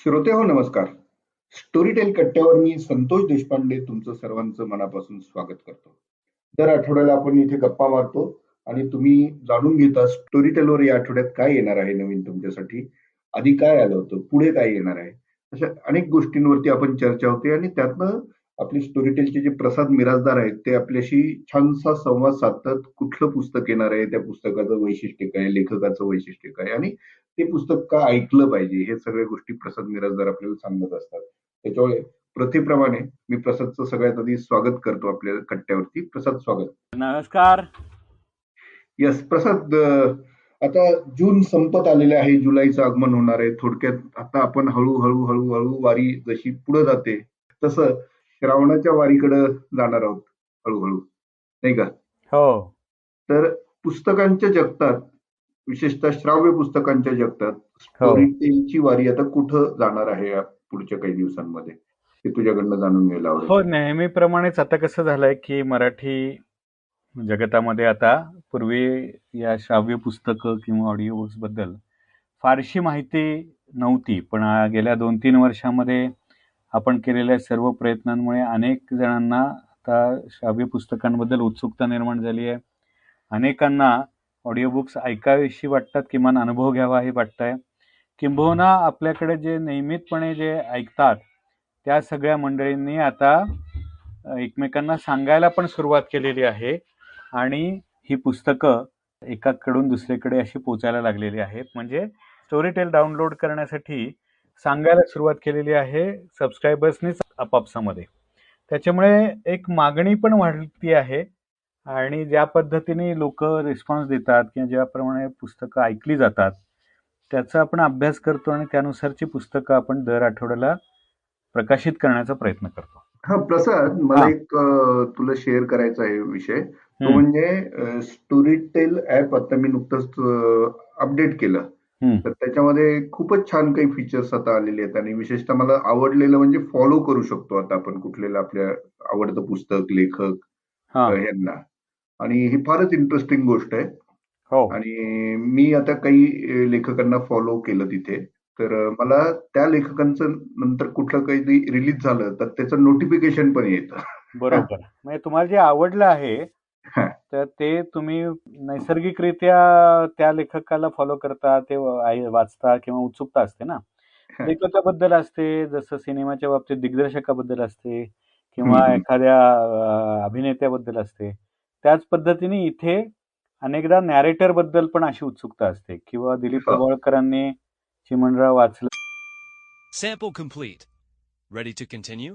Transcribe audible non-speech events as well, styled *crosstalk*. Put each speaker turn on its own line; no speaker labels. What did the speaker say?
श्रोते हो नमस्कार. स्टोरीटेल कट्ट्यावर मी संतोष देशपांडे तुमचं सर्वांचं मनापासून स्वागत करतो. दर आठवड्याला आपण इथे गप्पा मारतो आणि तुम्ही जाणून घेता स्टोरीटेलवर या आठवड्यात काय येणार आहे नवीन तुमच्यासाठी? आधी काय आलं होतं? पुढे काय येणार आहे? अशा अनेक गोष्टींवरती आपण चर्चा होते आणि त्यातनं आपले स्टोरीटेलचे जे प्रसाद मिराजदार आहेत ते आपल्याशी छानसा संवाद साधतात. कुठलं पुस्तक येणार आहे? त्या पुस्तकाचं वैशिष्ट्य काय? लेखकाचं वैशिष्ट्य काय? आणि ते पुस्तक का ऐकलं पाहिजे हे सगळ्या गोष्टी प्रसाद मिराजदार आपल्याला सांगत असतात. त्याच्यामुळे प्रथेप्रमाणे मी प्रसादचं सगळ्यात आधी स्वागत करतो आपल्या कट्ट्यावरती. प्रसाद स्वागत.
नमस्कार.
यस प्रसाद आता जून संपत आलेले आहे जुलैचं आगमन होणार आहे. थोडक्यात आता आपण हळूहळू हळूहळू वारी जशी पुढे जाते तसं श्रावणाच्या वारीकडे जाणार आहोत हळूहळू. नाही का?
हो.
तर पुस्तकांच्या जगतात विशेषतः श्राव्य पुस्तकांच्या जगतात स्टोरी टेलची वारी आता कुठं जाणार आहे या पुढच्या काही दिवसांमध्ये? ते तुझ्याकडनं जाणून घ्यायला
हो नेहमीप्रमाणेच आता कसं झालंय की मराठी जगतामध्ये आता पूर्वी या श्राव्य पुस्तकं किंवा ऑडिओ बुक्सबद्दल फारशी माहिती नव्हती. पण गेल्या दोन तीन वर्षामध्ये आपण केलेल्या सर्व प्रयत्नांमुळे अनेक जणांना आता श्राव्य पुस्तकांबद्दल उत्सुकता निर्माण झाली आहे. अनेकांना ऑडिओ बुक्स ऐकावेशी वाटतात किमान अनुभव घ्यावा हे वाटतंय. किंबहुना आपल्याकडे जे नियमितपणे जे ऐकतात त्या सगळ्या मंडळींनी आता एकमेकांना सांगायला पण सुरुवात केलेली आहे. आणि ही पुस्तकं एकाकडून दुसरीकडे अशी पोचायला लागलेली आहेत. म्हणजे स्टोरीटेल डाउनलोड करण्यासाठी सांगायला सुरुवात केलेली आहे सबस्क्रायबर्सनीच आपापसामध्ये. त्याच्यामुळे एक मागणी पण वाढती आहे. आणि ज्या पद्धतीने लोक रिस्पॉन्स देतात किंवा ज्याप्रमाणे पुस्तकं ऐकली जातात त्याचा आपण अभ्यास करतो आणि त्यानुसारची पुस्तकं आपण दर आठवड्याला प्रकाशित करण्याचा प्रयत्न करतो
हा प्रसाद मला. एक तुला शेअर करायचा आहे विषय तो. म्हणजे स्टोरी टेल ऍप आता मी नुकतंच अपडेट केलं. तर त्याच्यामध्ये खूपच छान काही फीचर्स आता आलेले आहेत आणि विशेषतः मला आवडलेलं म्हणजे फॉलो करू शकतो आता आपण कुठलेलं आपल्या आवडतं पुस्तक लेखक यांना आणि ही फारच इंटरेस्टिंग गोष्ट आहे.
हो.
आणि मी आता काही लेखकांना फॉलो केलं तिथे. तर मला त्या लेखकांचं नंतर कुठलं काही रिलीज झालं तर त्याचं नोटिफिकेशन पण येतं.
बरोबर. *laughs* म्हणजे तुम्हाला जे आवडलं आहे. तर ते तुम्ही नैसर्गिकरित्या त्या लेखकाला फॉलो करता ते वाचता किंवा उत्सुकता असते ना. लेखकाबद्दल असते जसं सिनेमाच्या बाबतीत दिग्दर्शकाबद्दल असते किंवा. एखाद्या अभिनेत्याबद्दल असते. त्याच पद्धतीने इथे अनेकदा नॅरेटरबद्दल पण अशी उत्सुकता असते किंवा दिलीप
हो.
प्रभावळकरांनी चिमणराव वाचलं
Sample complete. Ready to continue?